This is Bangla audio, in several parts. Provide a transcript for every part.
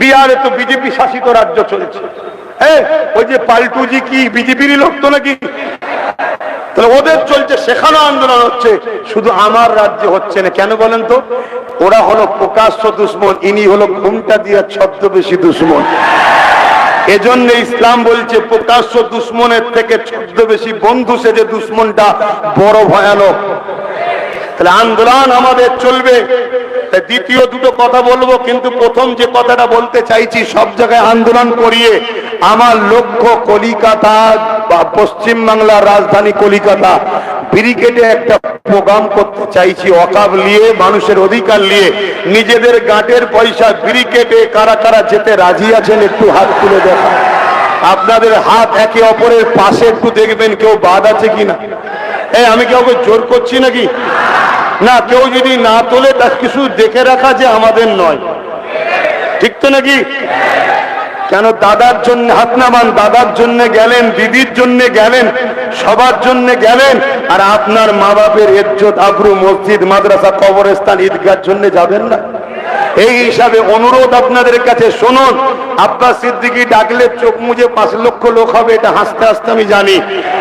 বিহারে তো বিজেপি শাসিত রাজ্য চলছে। হ্যাঁ ওই যে পাল্টুজি কি বিজেপিরই লোক তো নাকি? তাহলে ওদের চলছে, সেখানেও আন্দোলন হচ্ছে। শুধু আমার রাজ্যে হচ্ছে না, কেন বলেন তো? ওরা হলো প্রকাশ্য দুশ্মন, ইনি হলো ঘুমটা দিয়া ছদ্মবেশী দুশ্মন। এজন্য ইসলাম বলছে, প্রকাশ্য দুশ্মনের থেকে ছদ্মবেশী বন্ধু সে যে দুশ্মনটা বড় ভয়ানক। তাহলে আন্দোলন আমাদের চলবে। দ্বিতীয় দুটো কথা বলব, কিন্তু প্রথম যে কথাটা বলতে চাইছি, সব জায়গায় আন্দোলন করিয়ে আমার লক্ষ্য কলিকাতা বা পশ্চিম বাংলার রাজধানী কলিকাতা ব্রিগেডে একটা প্রোগ্রাম করতে চাইছি, অকাব নিয়ে, মানুষের অধিকার নিয়ে। নিজেদের গাঁটের পয়সা ব্রিগেডে কারা কারা যেতে রাজি আছেন একটু হাত তুলে দেখা আপনাদের হাত একে অপরের পাশে একটু দেখবেন কেউ বাদ আছে কিনা। এই, আমি কাউকে জোর করছি নাকি? না, কেউ যদি না তোলে, তার কিছু দেখে রাখা যে আমাদের নয়। ঠিক তো নাকি? কেন দাদার জন্য হাত নামান, দাদার জন্য গেলেন, দিদির জন্য গেলেন, সবার জন্য গেলেন, আর আপনার মা বাপের এজ্জত আবরু মসজিদ, মাদ্রাসা, কবরস্থান, ঈদগার জন্য যাবেন না? এই হিসাবে অনুরোধ আপনাদের কাছে শুনুন আব্বাস সিদ্দিকি ডাকলে চোখ মুজে পাঁচ লক্ষ লোক হবে, এটা হাসতে হাসতে আমি জানি।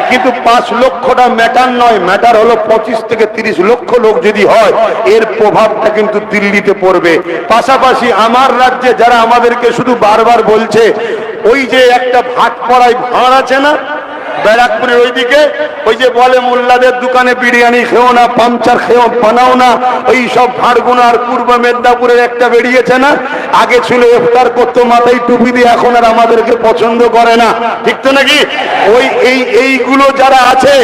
কিন্তু পাঁচ লক্ষটা ম্যাটার নয় ম্যাটার হলো পঁচিশ থেকে তিরিশ লক্ষ লোক যদি হয়, এর প্রভাবটা কিন্তু দিল্লিতে পড়বে। পাশাপাশি আমার রাজ্যে যারা আমাদেরকে শুধু বারবার বলছে, ওই যে একটা ভাট পড়ায় ভাঁড় আছে না ব্যারাকপুরের ওইদিকে, ওই যে বলে মোল্লাদের দোকানে বিরিয়ানি খেও না পাংচার খেও, বানাও না, ওই সব ভাড়গুনা আর পূর্ব মেদিনীপুরের একটা বেরিয়েছে না? আগে ছিল ইফতার করতো, মাথায় টুপি দিয়ে এখন আর আমাদেরকে পছন্দ করে না। ঠিক তো নাকি? ওই, এই, এইগুলো যারা আছে,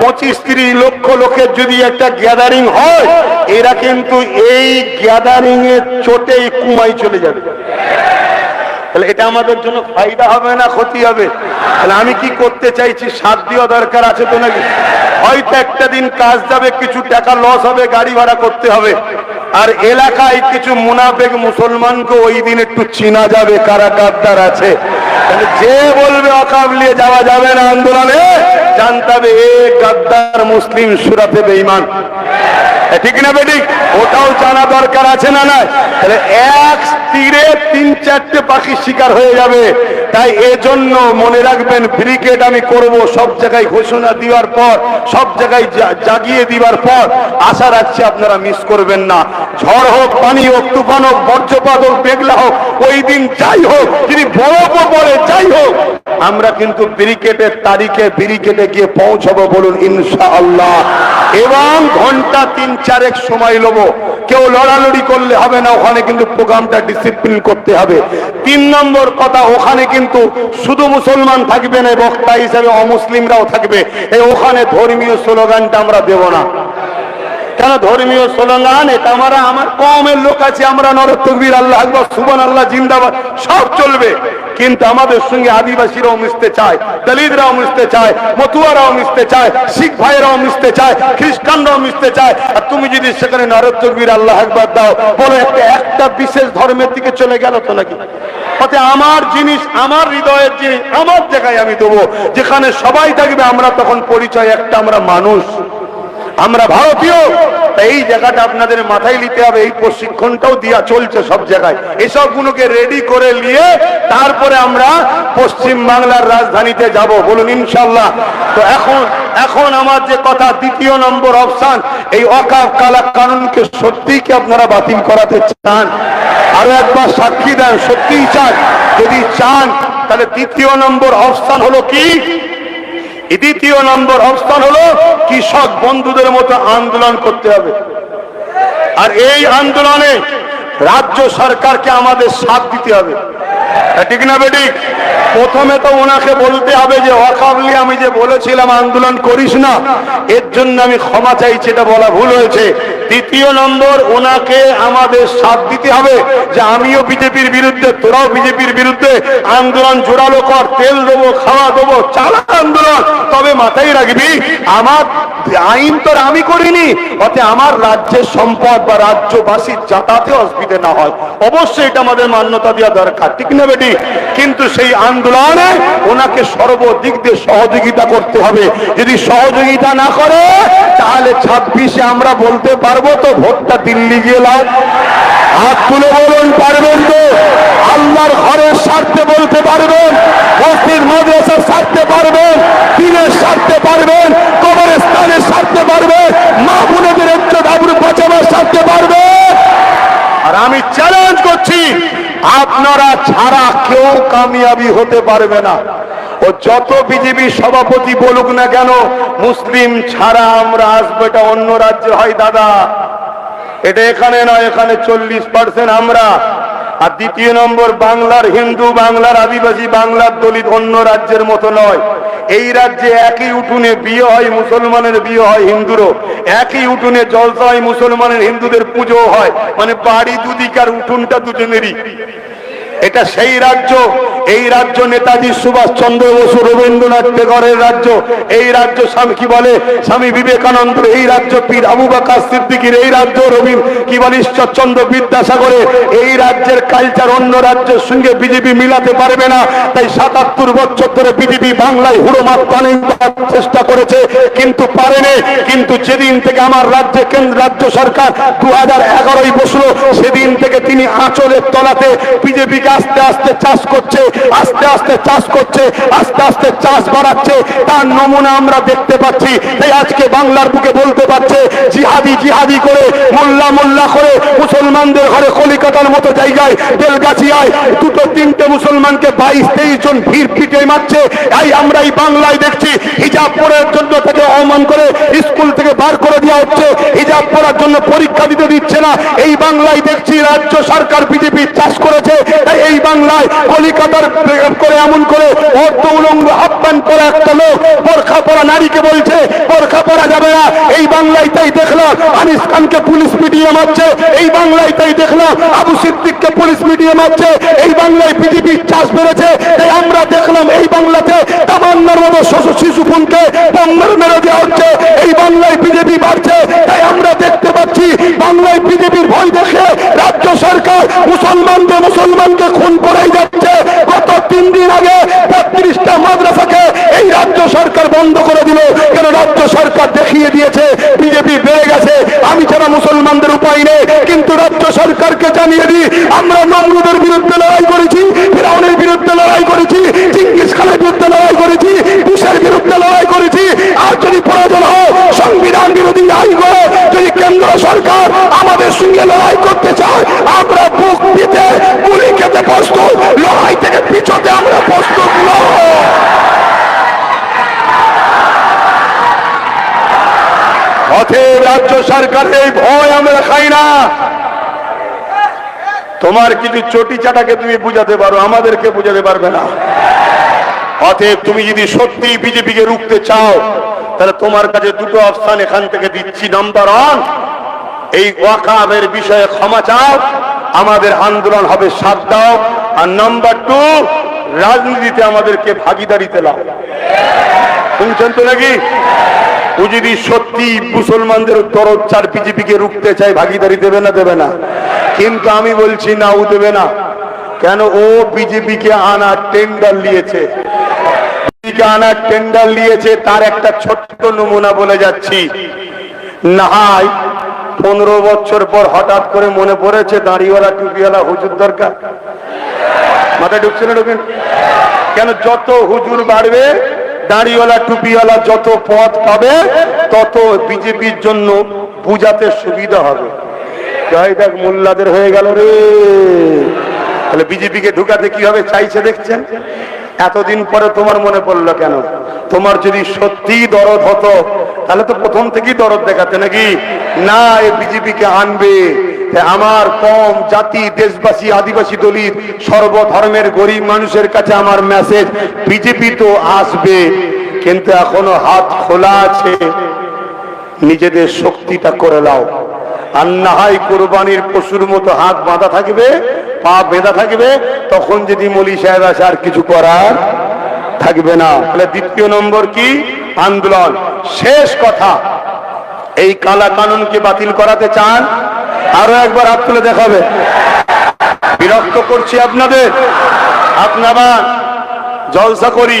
পঁচিশ তিরিশ লক্ষ লোকের যদি একটা গ্যাদারিং হয়, এরা কিন্তু এই গ্যাদারিং এর চোটে কুমাই চলে যাবে। তাহলে এটা আমাদের জন্য ফায়দা হবে না ক্ষতি হবে? তাহলে আমি কি করতে চাইছি? সাত দেওয়া দরকার আছে তো নাকি? হয়তো একটা দিন কাজ যাবে, কিছু টাকা লস হবে, গাড়ি ভাড়া করতে হবে। আর এলাকায় কিছু মুনাফেক মুসলমানকে ওই দিন একটু চিনা যাবে কারা গাদ্দার আছে যে বলবে অকাবলিয়ে যাওয়া যাবে না আন্দোলনে, জানতে হবে এ গাদ্দার মুসলিম সুরাতে বেঈমান। এ ঠিক না বেটি? ওটাও জানা দরকার আছে না না তাহলে এক তীরে তিন চারটে পাখি শিকার হয়ে যাবে। তাই এজন্য মনে রাখবেন, ব্রিগেড আমি করব সব জায়গায় ঘোষণা দেওয়ার পর, সব জায়গায় জাগিয়ে দিবার পর। আশা রাখছি আপনারা মিস করবেন না। ঝড় হোক, পানি হোক, তুফান হোক, বজ্রপাত হোক, মেঘলা হোক, ওই দিন যাই হোক যদি বরফ পড়ে, যাই হোক আমরা কিন্তু ব্রিকেটের তারিখে ব্রিকেটে গিয়ে পৌঁছাবো বলুন, ইনশাআল্লাহ। এবং ঘণ্টা তিন চারেক সময় নেব কেউ লড়ালড়ি করলে হবে না, ওখানে কিন্তু প্রোগ্রামটা ডিসিপ্লিন করতে হবে। তিন নম্বর কথা, ওখানে কিন্তু শুধু মুসলমান থাকবে না, বক্তা হিসেবে অমুসলিমরাও থাকবে। এই ওখানে ধর্মীয় স্লোগানটা আমরা দেব না। কেন ধর্মীয় স্লোগান? এটা আমরা, আমার কমের লোক আছে, আমরা নরক তকবীর আল্লাহ আকবর সুবন আল্লাহ জিন্দাবাদ, সব চলবে। কিন্তু আমাদের সঙ্গে আদিবাসীরাও মিশতে চায়, দলিতরাও মিশতে চায়, মতুয়ারাও মিশতে চায়, শিখ ভাইয়েরাও মিশতে চায়, খ্রিস্টানরাও মিশতে চায়। আর তুমি যদি সেখানে তকবীর আল্লাহ আকবর দাও, বলো একটা একটা বিশেষ ধর্মের দিকে চলে গেল তো নাকি? আমার জিনিস, আমার হৃদয়ের জিনিস, আমার জায়গায় আমি দেবো। যেখানে সবাই থাকবে, আমরা তখন পরিচয়, একটা আমরা মানুষ। আমরা ভারতীয় এই জায়গাটা আপনাদের মাথায় নিতে হবে, এই প্রশিক্ষণটাও দিয়া চলছে সব জায়গায়। এসব গুলোকে রেডি করে নিয়ে তারপরে আমরা পশ্চিম বাংলার রাজধানীতে যাব, বলুন ইনশাল্লাহ তো এখন এখন আমার যে কথা, দ্বিতীয় নম্বর অপশন, এই অকাপ কালা কানুনকে সত্যিই কি আপনারা বাতিল করাতে চান? আরও একবার সাক্ষী দেন, সত্যিই চান। যদি চান, তাহলে দ্বিতীয় নম্বর অপশন হলো কি? দ্বিতীয় নম্বর অবস্থান হলো কৃষক বন্ধুদের মতো আন্দোলন করতে হবে। আর এই আন্দোলনে রাজ্য সরকারকে আমাদের সাথ দিতে হবে। ঠিক না বেটি প্রথমে তো ওনাকে বলতে হবে যে, অকাবলি আমি যে বলেছিলাম, আন্দোলন করিস না, এর জন্য আমি ক্ষমা চাইছি, এটা বলা ভুল হয়েছে। দ্বিতীয় নম্বর, ওনাকে আমাদের সাথ দিতে হবে যে, আমিও বিজেপির বিরুদ্ধে, তোরাও বিজেপির বিরুদ্ধে আন্দোলন জোরালো কর, তেল দেবো, খাওয়া দেবো, চালা আন্দোলন, তবে মাথায় রাখবি, আমার আইন তো আর আমি করিনি অতে আমার রাজ্যের সম্পদ বা রাজ্যবাসীর যাতায়াতে অসুবিধে না হয়। অবশ্যই এটা আমাদের মান্যতা দেওয়া দরকার, ঠিক না কমিটি কিন্তু সেই আন্দোলনে ওনাকে সর্বদিক দিয়ে সহযোগিতা করতে হবে। যদি সহযোগিতা না করে, তাহলে ছাব্বিশে আমরা বলতে পারব তো ভোটটা দিল্লি গিয়ে লাভ হাত তুলে বলুন, পারবেন তো? আল্লাহর ঘরের স্বার্থে বলতে পারবেন, মসজিদ, মাদ্রাসার স্বার্থে পারবেন, দিনের স্বার্থে পারবেন, কবরস্থানের স্বার্থে পারবে মা বোনদের উচ্চ বাবুর বাঁচাবার স্বার্থে পারবে আর আমি চ্যালেঞ্জ করছি আপনারা ছাড়া কেউ কামিয়াবি হতে পারবে না। ও যত বিজেপি সভাপতি বলুক না কেন, মুসলিম ছাড়া আমরা আসব, এটা অন্য রাজ্যে হয়, দাদা। এটা এখানে নয়, এখানে চল্লিশ পার্সেন্ট আমরা। আর দ্বিতীয় নম্বর, বাংলার হিন্দু, বাংলার আদিবাসী, বাংলার দলিত অন্য রাজ্যের মতো নয়। এই রাজ্যে একই উঠুনে বিয়ে হয় মুসলমানের, বিয়ে হয় হিন্দুরও। একই উঠুনে জলসা হয় মুসলমানের হিন্দুদের পুজো হয়। মানে বাড়ি দুদিকার উঠুনটা দুজনেরই। এটা সেই রাজ্য, এই রাজ্য নেতাজি সুভাষ চন্দ্র বসু রবীন্দ্রনাথ টেগরের রাজ্য, এই রাজ্য স্বামী কি বলে? স্বামী বিবেকানন্দ, এই রাজ্য পীর আবু বাকার সিদ্দিকির, এই রাজ্য রবি কি বলে? ঈশ্বরচন্দ্র বিদ্যাসাগরের এই রাজ্যের কালচার অন্য রাজ্যের সঙ্গে বিজেপি মিলাতে পারবে না। তাই সাতাত্তর বছর ধরে বিজেপি বাংলায় হুড়ো মাত্রানে চেষ্টা করেছে, কিন্তু পারেনি কিন্তু যেদিন থেকে আমার রাজ্যে কেন্দ্র, রাজ্য সরকার দু হাজার এগারোই বসল, সেদিন থেকে তিনি আঁচলের তলাতে বিজেপিকে আস্তে আস্তে চাষ করছে, আস্তে আস্তে চাষ করছে, আস্তে আস্তে চাষ বাড়াচ্ছে। তার নমুনা আমরা দেখতে পাচ্ছি। তাই আজকে বাংলার বুকে বলতে পারছে, জিহাদি জিহাদি করে, মোল্লা মোল্লা করে মুসলমানদের ঘরে কলিকাতার মতো জায়গায় বেলগাছিয়ায় দুটো তিনটে মুসলমানকে বাইশ তেইশ জন ভিড় পিটে মারছে। এই আমরা এই বাংলায় দেখছি, হিজাব পড়ার জন্য তাকে অমান করে স্কুল থেকে বার করে দেওয়া হচ্ছে। হিজাব পড়ার জন্য পরীক্ষা দিতে দিচ্ছে না। এই বাংলায় দেখছি রাজ্য সরকার বিজেপি চাষ করেছে। তাই এই বাংলায় কলিকাতার করে এমন করে অর্থ উলঙ্গ আহ্বান করে একটা লোক বোরখা পরা নারীকে বলছে বোরখা পরা যাবে না। এই বাংলায় তাই দেখলাম আনিস খানকে পুলিশ মিডিয়া মারছে, এই বাংলায় তাই দেখলাম আবু সিদ্দিককে পুলিশ মিডিয়া মারছে, এই বাংলায় বিজেপি চাষ বেড়েছে। তাই আমরা দেখলাম এই বাংলাতে তামান্নার মতো শিশু শিশু বোনকে বম্বের মেরে দেওয়া হচ্ছে। এই বাংলায় বিজেপি বাড়ছে, তাই আমরা দেখতে পাচ্ছি বাংলায় বিজেপির ভয় দেখে রাজ্য সরকার মুসলমানদের মুসলমানকে খুন করাই যাচ্ছে। গত তিন দিন আগে বত্রিশটা মাদ্রাসাকে এই রাজ্য সরকার বন্ধ করে দিল। কেন রাজ্য সরকার দেখিয়ে দিয়েছে, বিজেপি বেড়ে গেছে। আমি ছাড়া মুসলমানদের উপায় নেই। কিন্তু রাজ্য সরকারকে জানিয়ে দিই, আমরা নমরুদের বিরুদ্ধে লড়াই করেছি ফিরাউনের বিরুদ্ধে লড়াই করেছি চিঙ্গিস খানের বিরুদ্ধে লড়াই করেছি বুশের বিরুদ্ধে লড়াই করেছি আর যদি প্রয়োজন হয় সংবিধান বিরোধী আইন করে যদি কেন্দ্র সরকার আমাদের সঙ্গে লড়াই করতে চায় আমরা বুক দিতে গুলি খেতে প্রস্তুত লড়াই থেকে পিছতে আমরা প্রস্তুত নয় অতএব রাজ্য সরকারের এই ভয় আমরা খাই না। তোমার কিছু চটি চাটাকে তুমি বুঝাতে পারো, আমাদেরকে বুঝাতে পারবে না। অতএব তুমি যদি সত্যি বিজেপিকে রুখতে চাও, তাহলে তোমার কাছে দুটো অপশন এখান থেকে দিচ্ছি। নাম্বার ওয়ান এই ওয়াকাবের বিষয়ে ক্ষমা চাও, আমাদের আন্দোলন হবে সাথ দাও। আর নাম্বার টু রাজনীতিতে আমাদেরকে ভাগিদারিতে লাও। শুনছেন তো নাকি? ও যদি সত্যি মুসলমানদের তরফ চার বিজেপিকে রুখতে চায়, ভাগিদারি দেবে না দেবে না। কিন্তু আমি বলছি না, ও দেবে না। কেন? ও বিজেপিকে আনা টেন্ডার নিয়েছে। আনা টেন্ডার নিয়েছে, তার একটা ছোট্ট নমুনা বলে যাচ্ছি। নাহাই পনেরো বছর পর হঠাৎ করে মনে পড়েছে দাঁড়িওয়ালা, টুপিওয়ালা হুজুর দরকার। মাথায় ঢুকছে না ঢুকেন কেন? যত হুজুর বাড়বে দাঁড়িওয়ালা, টুপিওয়ালা যত পথ পাবে, তত বিজেপির জন্য বুঝাতে সুবিধা হবে। জয় দেখ মোল্লাদের হয়ে গেল রে। তাহলে বিজেপিকে ঢুকাতে কি হবে চাইছে দেখছেন? এতদিন পরে তোমার মনে পড়ল কেন? তোমার যদি সত্যি দরদ হতো, তাহলে তো প্রথম থেকেই দরদ দেখাতে নাকি? না, এ বিজেপিকে আনবে। আমার কম জাতি, দেশবাসী, আদিবাসী দলিত, সর্বধর্মের গরিব মানুষের কাছে আমার মেসেজ বিজেপি তো আসবে, কিন্তু এখনও হাত খোলা আছে। নিজেদের শক্তিটা করে নাও। আর না হয় কোরবানির পশুর মতো হাত বাঁধা থাকবে, পা বেঁধা থাকবে, তখন যদি মলি সাহেব আসে আর কিছু করার থাকবে না। তাহলে দ্বিতীয় নম্বর কি? আন্দোলন। শেষ কথা। এই কালা কানুনকে বাতিল করাতে চান, আরও একবার হাত তুলে দেখাবে। বিরক্ত করছি আপনাদের। আপনারা জলসা করি,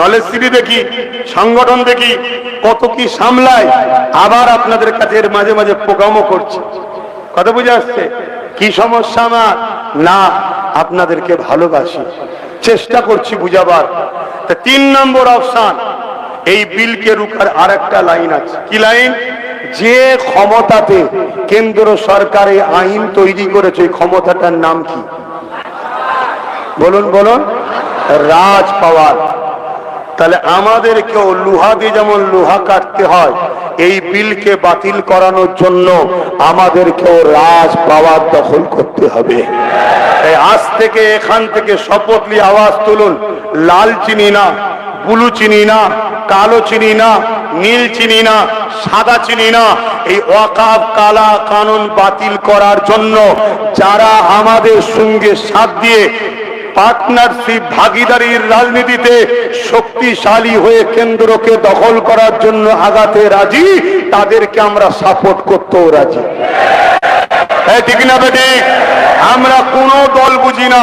নলেজ সিটি দেখি, সংগঠন দেখি, কত কি সামলায়, আবার আপনাদের কাছে এর মাঝে মাঝে প্রোগ্রামও করছি। কথা বুঝে আসছে? কি সমস্যা আমার? না, আপনাদেরকে ভালোবাসি। চেষ্টা করছি বুঝাবার। তা তিন নম্বর অপশন, এই বিলকে রুখার আর একটা লাইন আছে। কি লাইন? যে ক্ষমতাতে কেন্দ্র সরকারে আইন তৈরি করেছে ক্ষমতাটার নাম কি? বলুন বলুন। রাজ পাওয়ার। তাহলে আমাদেরকেও লোহা দিয়ে যেমন লোহা কাটতে হয়, এই বিলকে বাতিল করানোর জন্য আমাদেরকেও রাজ পাওয়ার দখল করতে হবে। আজ থেকে এখান থেকে শপথ নিয়ে আওয়াজ তুলুন। লাল চিনি না, বুলু চিনি না, কালো চিনি না নীল চিনি না, সাদা চিনি না। এই ওয়াকাব কালা কানুন বাতিল করার জন্য যারা আমাদের সঙ্গে সাথ দিয়ে পার্টনারশিপ ভাগিদারির রাজনীতিতে শক্তিশালী হয়ে কেন্দ্রকে দখল করার জন্য আগাতে রাজি, তাদেরকে আমরা সাপোর্ট করতেও রাজি। ঠিক না বেটি? আমরা কোনো দল বুঝি না।